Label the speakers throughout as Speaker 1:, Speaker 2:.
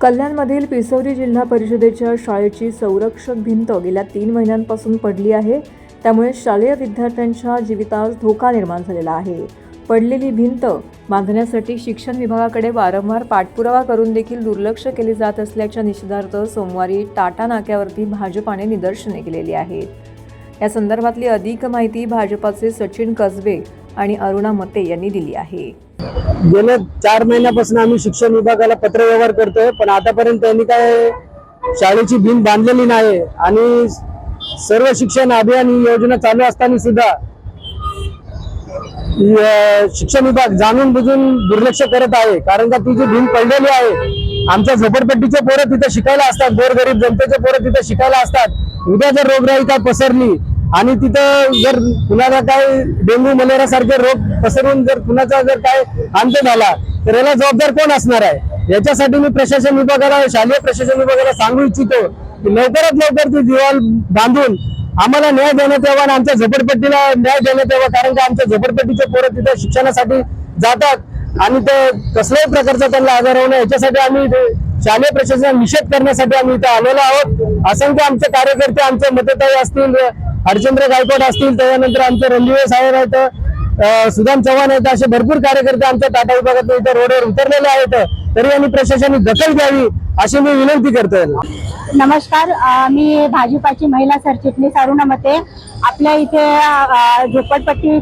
Speaker 1: कल्याणमधील पिसोरी जिल्हा परिषदेच्या शाळेची संरक्षक भिंत गेल्या तीन महिन्यांपासून पडली आहे. त्यामुळे शालेय विद्यार्थ्यांच्या जीवितास धोका निर्माण झालेला आहे. पडलेली भिंत बांधण्यासाठी शिक्षण विभागाकडे वारंवार पाठपुरावा करून देखील दुर्लक्ष केले जात असल्याच्या निषेधार्थ सोमवारी टाटा नाक्यावरती भाजपाने निदर्शने केलेली आहेत. या संदर्भातली अधिक माहिती भाजपाचे सचिन कसबे आणि अरुणा मते यांनी दिली आहे.
Speaker 2: गेल्या चार महिन्यापासून आम्ही शिक्षण विभागाला पत्र व्यवहार करतोय पण आतापर्यंत त्यांनी काय शाळेची भीम बांधलेली नाही आणि सर्व शिक्षण अभियान ही योजना चालू असताना सुद्धा शिक्षण विभाग जाणून बुजून दुर्लक्ष करत आहे. कारण का ती जी भीम पडलेली आहे आमच्या झोपडपट्टीचे पोरं तिथे शिकायला असतात गोरगरीब जनतेचे पोरं तिथे शिकायला असतात. उद्या जर रोगराई काय पसरली आणि तिथं जर कुणाला काय डेंग्यू मलेरिया सारखे रोग पसरून जर कुणाचा जर काय अंत झाला तर याला जबाबदार कोण असणार आहे? याच्यासाठी मी प्रशासन विभागाला शालेय प्रशासन विभागाला सांगू इच्छितो की लवकरात लवकर ती दिवाल बांधून आम्हाला न्याय देण्यात यावा आणि आमच्या झोपडपट्टीला न्याय देण्यात यावा कारण की आमच्या झोपडपट्टीचे पोरं तिथे शिक्षणासाठी जातात आणि ते कसल्याही प्रकारचा त्यांना आजार होऊ नये. याच्यासाठी आम्ही इथे शालेय प्रशासन निषेध करण्यासाठी आम्ही इथे आलेलो आहोत. असंख्य आमचे कार्यकर्ते आमचे मतदाई असतील हरचंद्र गायकवाड असतील त्याच्यानंतर आमचे रणजिवे साहेब आहेत. सुदाम चव्हाण आहेत असे भरपूर कार्यकर्ते आमच्या टाटा विभागातून इथे रोडवर उतरलेले आहेत. तरी यांनी प्रशासनाने दखल घ्यावी अशी मी विनंती करतोय.
Speaker 3: नमस्कार मी भाजपाची महिला सरचिटणीस अरुणा मते. आपल्या इथे झोपडपट्टी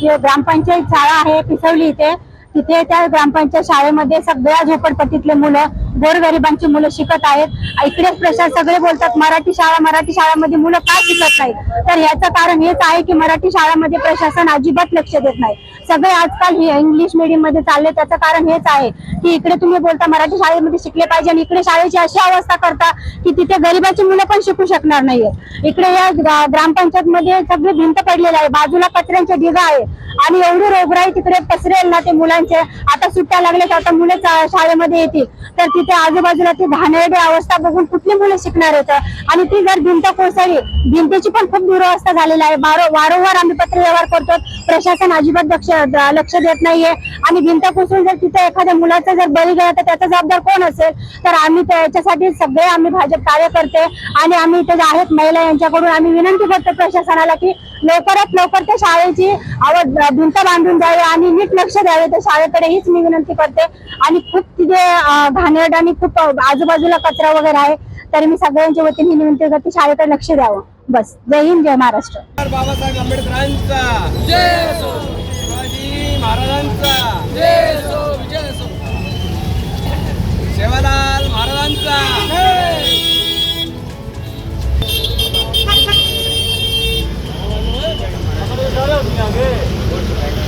Speaker 3: जे ग्रामपंचायत शाळा आहे पिसवली इथे. तिथे त्या ग्रामपंचायत शाळेमध्ये सगळ्या झोपडपट्टीतले मुलं गोरगरिबांची मुलं शिकत आहेत. इकडेच प्रशासन सगळे बोलतात मराठी शाळा मराठी शाळामध्ये मुलं का शिकत नाहीत? तर याचं कारण हेच आहे की मराठी शाळामध्ये प्रशासन अजिबात लक्ष देत नाही. सगळे आजकाल हे इंग्लिश मिडियममध्ये चालले त्याचं कारण हेच आहे की इकडे तुम्ही बोलता मराठी शाळेमध्ये शिकले पाहिजे आणि इकडे शाळेची अशी अवस्था करता की तिथे गरीबाची मुलं पण शिकू शकणार नाहीये. इकडे या ग्रामपंचायत मध्ये सगळी भिंत पडलेली आहे बाजूला कचऱ्यांचे ढिगा आहे आणि एवढी रोगराई तिकडे पसरेल ना ते मुलांचे आता सुट्ट्या लागल्या तर आता मुलं शाळेमध्ये येतील. तर तिथे आजूबाजूला ती घाणेरडी अवस्था बघून कुठली मुलं शिकणार आहेत? आणि ती जर भिंत कोसळली भिंतीची पण खूप दुरवस्था झालेली आहे. वारंवार आम्ही पत्र व्यवहार करतो प्रशासन अजिबात दक्ष लक्ष देत नाहीये. आणि भिंत कोसळून जर तिथे एखाद्या मुलाचा जर बळी गेला तर त्याचा जबाबदार कोण असेल? तर आम्ही त्याच्यासाठी सगळे आम्ही भाजप कार्यकर्ते आणि आम्ही इथे जे आहेत महिला यांच्याकडून आम्ही विनंती करतो प्रशासनाला की लवकरात लवकर त्या शाळेची आवड भिंत बांधून द्यावी आणि नीट लक्ष द्यावे. त्या शाळेकडे हीच मी विनंती करते. आणि खूप तिथे घाणेरड आणि खूप आजूबाजूला कचरा वगैरे आहे तरी मी सगळ्यांच्या वतीने ही विनंती करते शाळेकडे लक्ष द्यावं. बस. जय हिंद जय महाराष्ट्र.
Speaker 4: बाबासाहेब आंबेडकरांचा. महाराजांचा. जय असो